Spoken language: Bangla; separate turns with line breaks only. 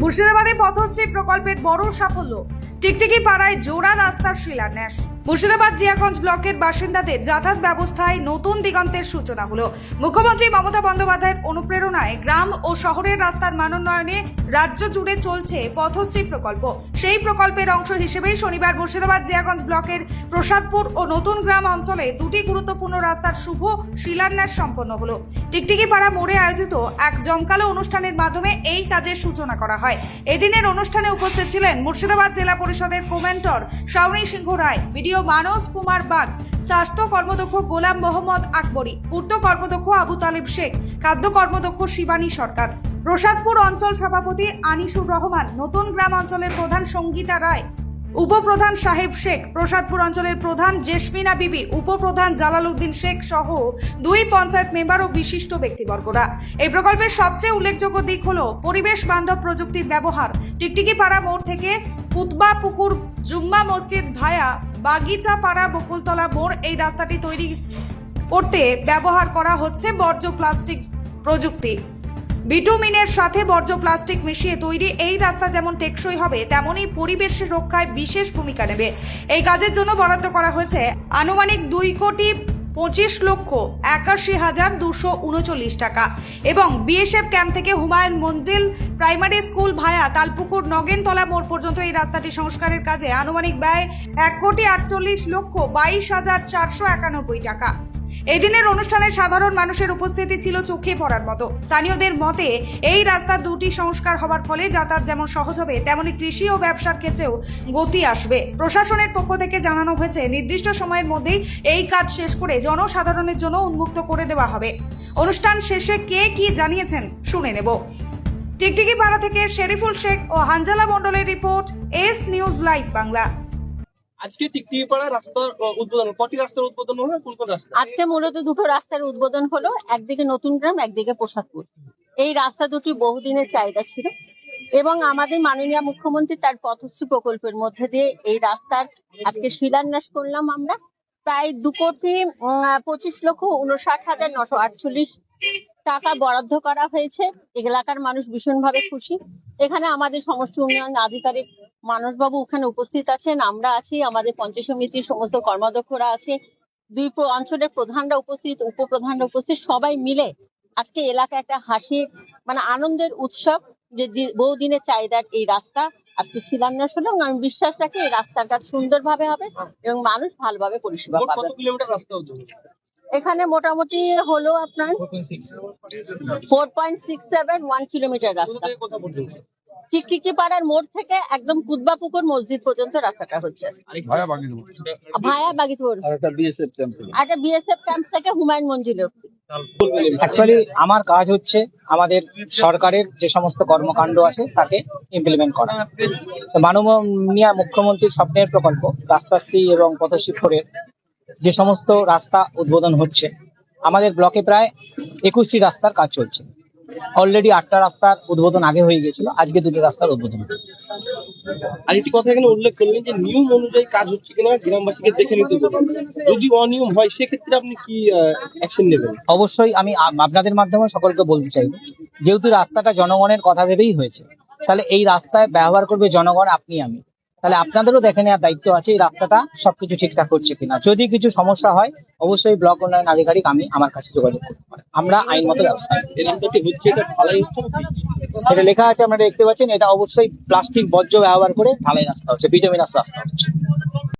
মুর্শিদাবাদে পথশ্রী প্রকল্পের বড় সাফল্য। টিকটিকি পাড়ায় জোড়া রাস্তার শিলান্যাস। মুর্শিদাবাদ জিয়াগঞ্জ ব্লকের বাসিন্দাদের যাতায়াত ব্যবস্থায় নতুন দিগন্তের সূচনা হলো। মুখ্যমন্ত্রী মমতা বন্দ্যোপাধ্যায়ের অনুপ্রেরণায় গ্রাম ও শহরের রাস্তার মানোন্নয়নে রাজ্য জুড়ে চলছে পথশ্রী প্রকল্প। সেই প্রকল্পের অংশ হিসেবেই শনিবার মুর্শিদাবাদ জিয়াগঞ্জ ব্লকের প্রসাদপুর ও নতুন গ্রাম অঞ্চলে দুটি গুরুত্বপূর্ণ রাস্তার শুভ শিলান্যাস সম্পন্ন হলো। টিকটিকি পাড়া মোড়ে আয়োজিত এক জমকালো অনুষ্ঠানের মাধ্যমে এই কাজের সূচনা করা হয়। এদিনের অনুষ্ঠানে উপস্থিত ছিলেন মুর্শিদাবাদ জেলা পরিষদের কমেন্টর শাওনি সিংহ রায় মানস কুমার বাগ, স্বাস্থ্য কর্মদক্ষ গোলাম মোহাম্মদ আকবরী, পূর্ত কর্মদক্ষ আবু তালেব শেখ, খাদ্য কর্মদক্ষ শিবানী সরকার। প্রসাদপুর অঞ্চল সভাপতি আনিসুর রহমান, নতুন গ্রাম অঞ্চলের প্রধান সঙ্গীতা রায়, উপপ্রধান সাহেব শেখ, প্রসাদপুর অঞ্চলের প্রধান জেসমিনা বিবি, উপপ্রধান জালাল উদ্দিন শেখ সহ দুই পঞ্চায়েত মেম্বার ও বিশিষ্ট ব্যক্তিবর্গরা। এই প্রকল্পের সবচেয়ে উল্লেখযোগ্য দিক হল পরিবেশ বান্ধব প্রযুক্তির ব্যবহার। টিকটিকি পাড়া মোড় থেকে পুতবা পুকুর, জুম্মা মসজিদ ভায়া বাগিচা পাড়া বকুলতলা মোড়, এই রাস্তাটি তৈরি করতে ব্যবহার করা হচ্ছে বর্জ্য প্লাস্টিক প্রযুক্তি। বিটুমিনের সাথে বর্জ্য প্লাস্টিক মিশিয়ে তৈরি এই রাস্তা যেমন টেকসই হবে, তেমনই পরিবেশ রক্ষায় বিশেষ ভূমিকা নেবে। এই কাজের জন্য বরাদ্দ করা হয়েছে আনুমানিক দুই কোটি পঁচিশ লক্ষ একাশি হাজার দুশো উনচল্লিশ টাকা। এবং বিএসএফ ক্যাম্প থেকে Humayun Manzil primary school via Talpukur Nagentala মোড় পর্যন্ত এই রাস্তাটি সংস্কারের কাজে আনুমানিক ব্যয় এক কোটি আটচল্লিশ লক্ষ বাইশ হাজার চারশো একানব্বই টাকা। এদিনের অনুষ্ঠানে সাধারণ মানুষের উপস্থিতি ছিল চোখে পড়ার মতো। স্থানীয়দের মতে, এই রাস্তার দুটি সংস্কার হওয়ার ফলে যাতায়াত যেমন সহজ হবে, তেমনি কৃষি ও ব্যবসার ক্ষেত্রেও গতি আসবে। প্রশাসনের পক্ষ থেকে জানানো হয়েছে, নির্দিষ্ট সময়ের মধ্যেই এই কাজ শেষ করে জনসাধারণের জন্য উন্মুক্ত করে দেওয়া হবে। অনুষ্ঠান শেষে কে কি জানিয়েছেন শুনে নেব। টিকটিকি পাড়া থেকে শেরিফুল শেখ ও হানজালা মণ্ডলের report, S news live Bangla.
আজকে উদ্বোধন, কটি রাস্তার উদ্বোধন হলো, কোন কোন রাস্তা
আজকে মূলত দুটো রাস্তার উদ্বোধন হলো, একদিকে নতুন গ্রাম, একদিকে এই রাস্তা দুটি বহুদিনের চাহিদা ছিল এবং আমাদের মাননীয় মুখ্যমন্ত্রী তার পথশ্রী প্রকল্পের মধ্যে দিয়ে এই রাস্তার আজকে শিলান্যাস করলাম আমরা। প্রায় দু কোটি পঁচিশ লক্ষ উনষাট হাজার নশো আটচল্লিশ টাকা বরাদ্দ করা হয়েছে। এলাকার মানুষ ভীষণভাবে খুশি। এখানে আমাদের সমস্ত উন্নয়ন আধিকারিক মানসবাবু ওখানে উপস্থিত আছেন আমরা আছি আমাদের পঞ্চায়েত সমিতির সমস্ত কর্মাধ্যক্ষরা আছে দুই অঞ্চলের প্রধানরা উপস্থিত উপপ্রধানরা উপস্থিত সবাই মিলে আজকে এলাকা একটা হাসির মানে আনন্দের উৎসব যে বহুদিনের চাহিদার এই রাস্তা। আজকে শিলান্যাস হলো আমি বিশ্বাস রাখি এই রাস্তার কাজ সুন্দরভাবে হবে এবং মানুষ ভালোভাবে পরিষেবা পাবে। এখানে মোটামুটি হলো আপনার four point six seven one kilometre রাস্তা। টিকটিকি পাড়ার মোড় থেকে একদম কুদবা পুকুর মসজিদ পর্যন্ত রাস্তাটা হচ্ছে।
ভায়া মোড়। আর একটা বিএসএফ টেম্পল
আর একটা বিএসএফ ক্যাম্প থেকে হুমায়ুন
অ্যাকচুয়ালি আমার কাজ হচ্ছে আমাদের সরকারের যে সমস্ত কর্মকাণ্ড আছে তাকে ইমপ্লিমেন্ট করা। তো মাননীয় মুখ্যমন্ত্রীর স্বপ্নের প্রকল্প রাস্তাশ্রী এবং পথশ্রী ফোরের যে সমস্ত রাস্তা উদ্বোধন হচ্ছে আমাদের ব্লকে প্রায় একুশটি রাস্তার কাজ চলছে। অলরেডি আটটা রাস্তার উদ্বোধন আগে হয়ে গেছিল আজকে দুটো রাস্তার উদ্বোধন।
আর একটি কথা এখানে উল্লেখ করলেন যে নিয়ম অনুযায়ী কাজ হচ্ছে কিনা গ্রামবাসীকে দেখে নিতে যদি অনিয়ম হয় সেক্ষেত্রে আপনি কি অ্যাকশন নেবেন?
অবশ্যই আমি আপনাদের মাধ্যমে সকলকে বলতে চাইব যেহেতু রাস্তাটা জনগণের কথা ভেবেই হয়েছে তাহলে এই রাস্তায় ব্যবহার করবে জনগণ আপনি আমি। তাহলে আপনাদেরও দেখে নেওয়ার দায়িত্ব আছে এই রাস্তাটা সবকিছু ঠিকঠাক করছে কিনা। যদি কিছু সমস্যা হয় অবশ্যই ব্লক উন্নয়ন আধিকারিক আমি আমার কাছে যোগাযোগ করতে পারি আমরা আইনমত ব্যবস্থা? এটা লেখা আছে আপনারা দেখতে পাচ্ছেন এটা অবশ্যই প্লাস্টিক বর্জ্য ব্যবহার করে ঢালাই রাস্তা হচ্ছে বিটামিনাস রাস্তা হচ্ছে।